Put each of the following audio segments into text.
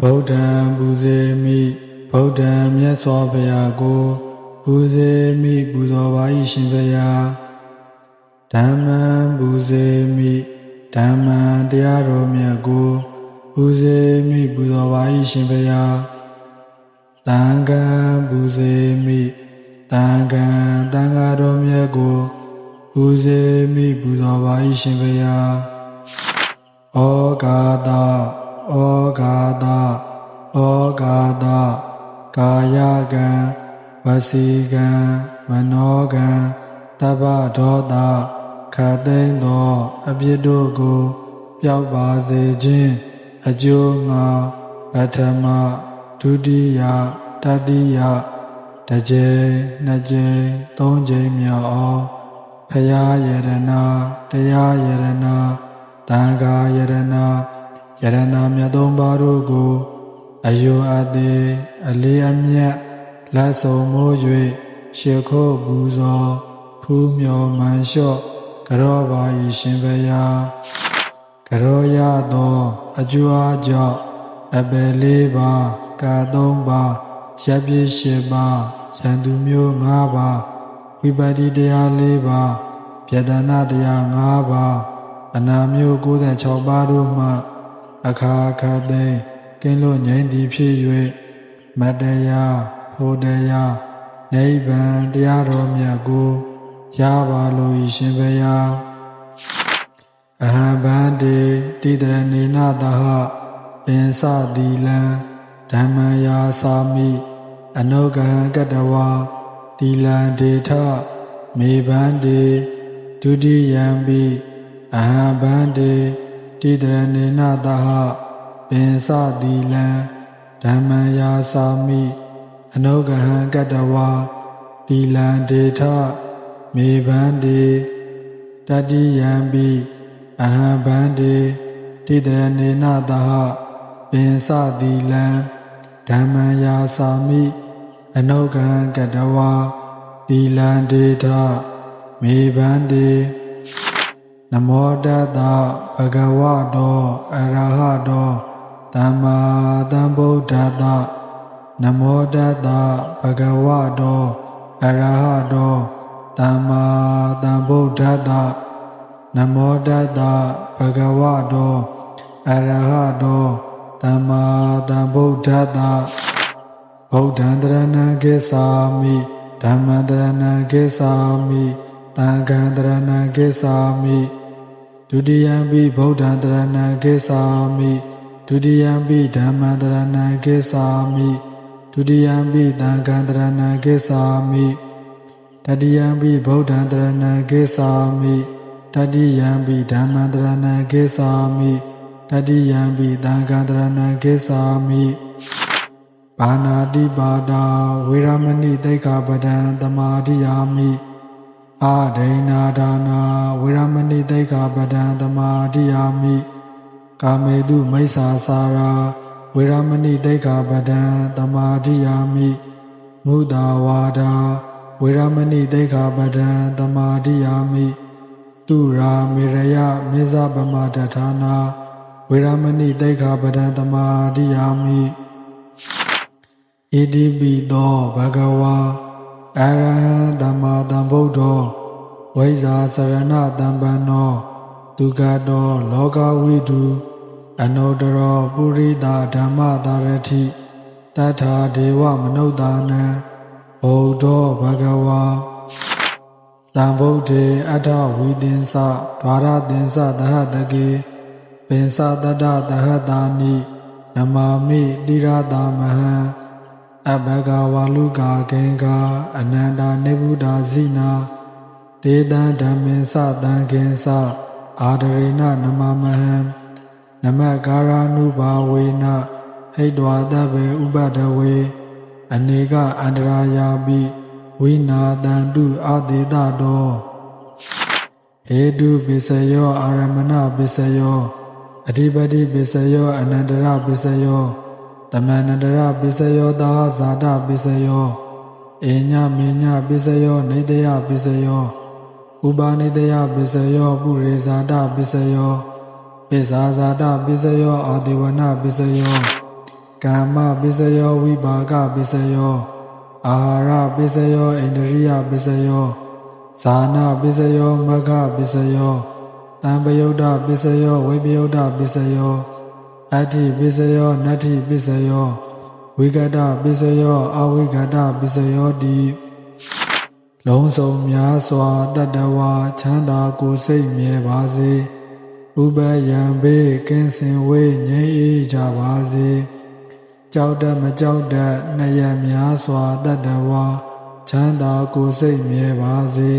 ဗုဒ္ဓံပူဇေမိဗုဒ္ဓံမြတ်စွာဘုရားကိုပူဇေမိပူဇော်ပါ၏ရှင်ဘုရားဓမ္မံပူဇေမိဓမ္မံတရားတော်မြတ်ကိုပူဇေမိပူဇော်ပါ၏ရှင်ဘုရားတန်ခါပူဇေမိတန်ခါတန်ခါတော်မြတ်ကိုပူဇေမိပူဇော်ပါ၏ရှင်ဘုရားဩဃာတ ဩဃာတဩဃာတကာယကံဝစီကံမနောကံတပ္ပဒေါသခတ်သိမ်းသောအပြစ်တို့ကိုပျောက်ပါစေခြင်းအကျိုးငါပထမဒုတိယတတိယတစ်ကြိမ်နှစ်ကြိမ်သုံးကြိမ်မြောက်အောင်ဖရာယရနာတရားယရနာတန်ခါယရနာ ယရနာမြတ်သုံးပါးတို့ကိုအယုအသေးအလေးအမြတ်လက်ဆောင်မိုး၍ရှ िख ို့ပူဇော်ဖူးမြော်မှန်လျှော့ကြောပါ၏ရှင်ဘုရားကြောရသောအကျိုးအားကြောင့်အပယ်လေးပါးကာသုံးပါးရပ်ပြည့်ရှိပါးရန်သူမျိုး၅ပါးဝိပတ္တိတရား၄ပါးပြဒနာတရား၅ပါးအနာမျိုး96ပါးတို့မှ အခါခါသိမ်းကင်းလို့ငြိမ့်သည်ဖြစ်၍မတ္တရားဖို့တရားနိဗ္ဗာန်တရားတော်မြတ်ကိုရပါလို့ဤရှင်ဘုရားအဟံဗန္တိတိတရဏေနသဟပင်စတိလံဓမ္မယာစာမိအနုဂဟံကတဝါတိလံဒေထမေဗန္တိဒုတိယံပိအဟံဗန္တိ တိတရဏေနသဟပင်စတိလံဓမ္မယာစာမိအနုဂဟံကတဝါတိလံဒေထမေဗန္တိတတိယံပိအဟံဗန္တိတိတရဏေနသဟပင်စတိလံဓမ္မယာစာမိအနုဂဟံကတဝါတိလံဒေထမေဗန္တိ နမောတတဗဂဝတောအရဟတောသမ္မာသမ္ဗုဒ္ဓတ္တနမောတတ္တဗဂဝတောအရဟတောသမ္မာသမ္ဗုဒ္ဓတ္တနမောတတ္တဗဂဝတောအရဟတောသမ္မာသမ္ဗုဒ္ဓတ္တဗုဒ္ဓံတရဏံကိသာမိဓမ္မံတရဏံကိသာမိသံဃံတရဏံကိသာမိ ဒုတိယံပိဗုဒ္ဓံတရဏံကိသာမိဒုတိယံပိဓမ္မံတရဏံကိသာမိဒုတိယံပိသံဃံတရဏံကိသာမိတတိယံပိဗုဒ္ဓံတရဏံကိသာမိတတိယံပိဓမ္မံတရဏံကိသာမိတတိယံပိသံဃံတရဏံကိသာမိဘာနာတိပါဒာဝေရမဏိတိခာပဒံတမာတိယာမိ အာဒိဏာဒါနာဝေရမဏိတိခာပဒံတမာတိယာမိကာမေတုမိစ္ဆာစာရာဝေရမဏိတိခာပဒံတမာတိယာမိမုဒာဝါဒာဝေရမဏိတိခာပဒံတမာတိယာမိတုရာမေရယမေဇဗမတထာနာဝေရမဏိတိခာပဒံတမာတိယာမိဣတိပိသောဘဂဝါ အရဟံသမ္မာသမ္ဗုဒ္ဓောဝိဇာစရဏတံပန္နောဒုက္ခတောလောကဝိတုအနုတရောပုရိသဓမ္မတာရတိတထာဒေဝမနုဿာနံဘုဒ္ဓောဘဂဝါတံဗုဒ္ဓေအထဝီတင်္စဓာရတင်္စသဟတကေပင်္စတတသဟတာနိနမာမိတိရတာမဟံ အဘဂဝါလူကာကေကာအနန္တာနေဗုဒ္ဓဇိနာဒေတံဓမ္မင်္စတံကေသအာဒရေနနမမဟံနမကာရ ानु ဘာဝေနဟိတဝါတဗေဥပဒဝေအနေကအန္တရာယာပိဝိနာတန္တုအာတေတတောဟေတုပိစယောအာရမဏပိစယောအဓိပတိပိစယောအနန္တရပိစယော တမန္တရပိစယောသာဇာတပိစယောအေညမေညပိစယောနေတယပိစယောဥပါနေတယပိစယောပုရိဇာတပိစယောပိဇာဇာတပိစယောအာတိဝနပိစယောကာမပစ္စယောဝိပါကပစ္စယောအာဟာရပစ္စယောဣန္ဒြိယပစ္စယောဇာနာပစ္စယောမဂ္ဂပစ္စယောတံပယုတ်တပစ္စယောဝိပယုတ်တပစ္စယော အတ္တိပစ္စယောနတ္ထိပစ္စယောဝိကတပစ္စယောအဝိကတပစ္စယောတိလုံးစုံများစွာတတ္တဝါချမ်းသာကိုယ်စိတ်မြဲပါစေဥပယံဘေးကင်းစင်ဝေးငြိမ်းအေးကြပါစေကြောက်တတ်မကြောက်တတ်နှစ်ရများစွာတတ္တဝါချမ်းသာကိုယ်စိတ်မြဲပါစေ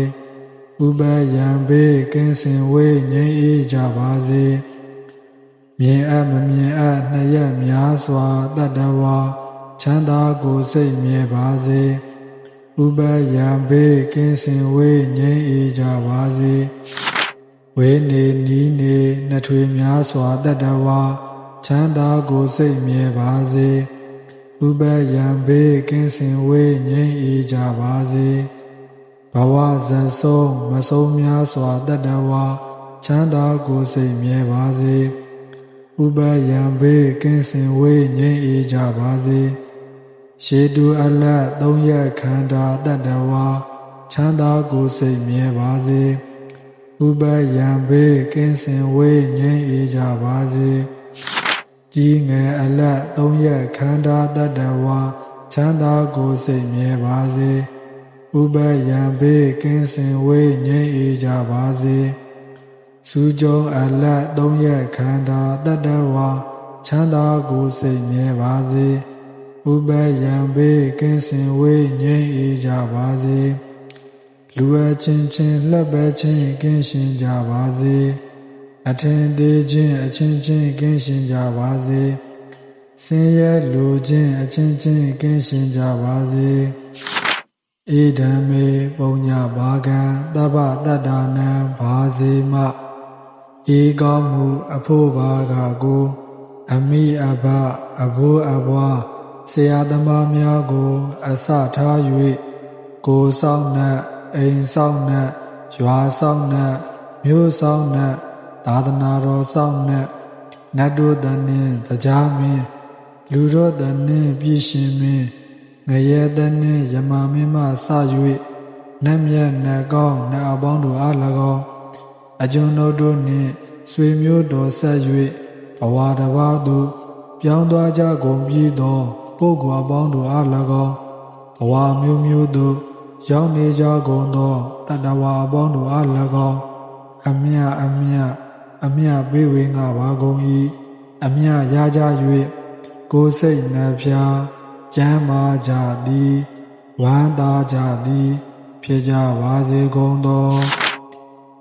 ဥပယံဘေးကင်းစင်ဝေးငြိမ်းအေးကြပါစေ မြင်အပ်မမြင်အပ်နှစ်ရများစွာတတ္တဝါချမ်းသာကိုယ်စိတ်မြဲပါစေဥပယံဘေးကင်းစင်ဝေးငြိမ်းအေးကြပါစေဝေနေနီးနေနှထွေများစွာတတ္တဝါချမ်းသာကိုယ်စိတ်မြဲပါစေဥပယံဘေးကင်းစင်ဝေးငြိမ်းအေးကြပါစေဘဝဇန်ဆုံးမဆုံးများစွာတတ္တဝါချမ်းသာကိုယ်စိတ်မြဲပါစေ ဥပယံဘေးကင်းစင်ဝေးငြိမ်းအေးကြပါစေရှေတုအလတ်သုံးရက်ခန္ဓာတတ္တဝါချမ်းသာကိုယ်စိတ်မြဲပါစေဥပယံဘေးကင်းစင်ဝေးငြိမ်းအေးကြပါစေကြီးငယ်အလတ်သုံးရက်ခန္ဓာတတ္တဝါချမ်းသာကိုယ်စိတ်မြဲပါစေဥပယံဘေးကင်းစင်ဝေးငြိမ်းအေးကြပါစေ စူးကြုံအလတ်သုံးရက်ခန္ဓာတတ္တဝါချမ်းသာကိုယ်စိတ်မြဲပါစေဥပယံဘေးကင်းစင်ဝေးငြိမ်းအေးကြပါစေလူအချင်းချင်းလက်ပဲချင်းကင်းရှင်ကြပါစေအထင်သေးခြင်းအချင်းချင်းကင်းရှင်ကြပါစေဆင်းရဲလူချင်းအချင်းချင်းကင်းရှင်ကြပါစေဧဓမ္မေပုံညဘာကံတပ္ပတတ္တာနံဘာစေမ ဧကောင်းမှုအဖို့ဘာကကို အမိအဘအဘိုးအဘွားဆရာသမားများကို အစထား၍ကိုဆောင်နှင့်အိမ်ဆောင်နှင့်ရွာဆောင်နှင့်မြို့ဆောင်နှင့်သာသနာတော်ဆောင်နှင့်နတ်တို့တနှင့်တရားမင်းလူတို့တနှင့်ပြည်ရှင်မင်းငရဲတနှင့်ယမမင်းမှစ၍နတ်မြတ်နတ်ကောင်းနတ်အပေါင်းတို့အား၎င်း အကျွန်ုပ်တို့နှင့်ဆွေမျိုးတော်ဆက်၍ဘဝတစ်ပါးသို့ပြောင်းသွားကြကုန်ပြီးသောပုဂ္ဂိုလ်အပေါင်းတို့အား၎င်းဘဝမျိုးမျိုးသို့ရောက်နေကြကုန်သောတတ္တဝါအပေါင်းတို့အား၎င်းအမြအမြအမြပေးဝေငါပါကုန်၏အမြရကြ၍ကိုယ်စိတ်နှဖျားကျမ်းမာကြသည်ဝမ်းသာကြသည် ဖြစ်ကြပါစေကုန်သော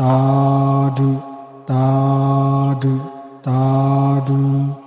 တာဓုတာဓုတာဓု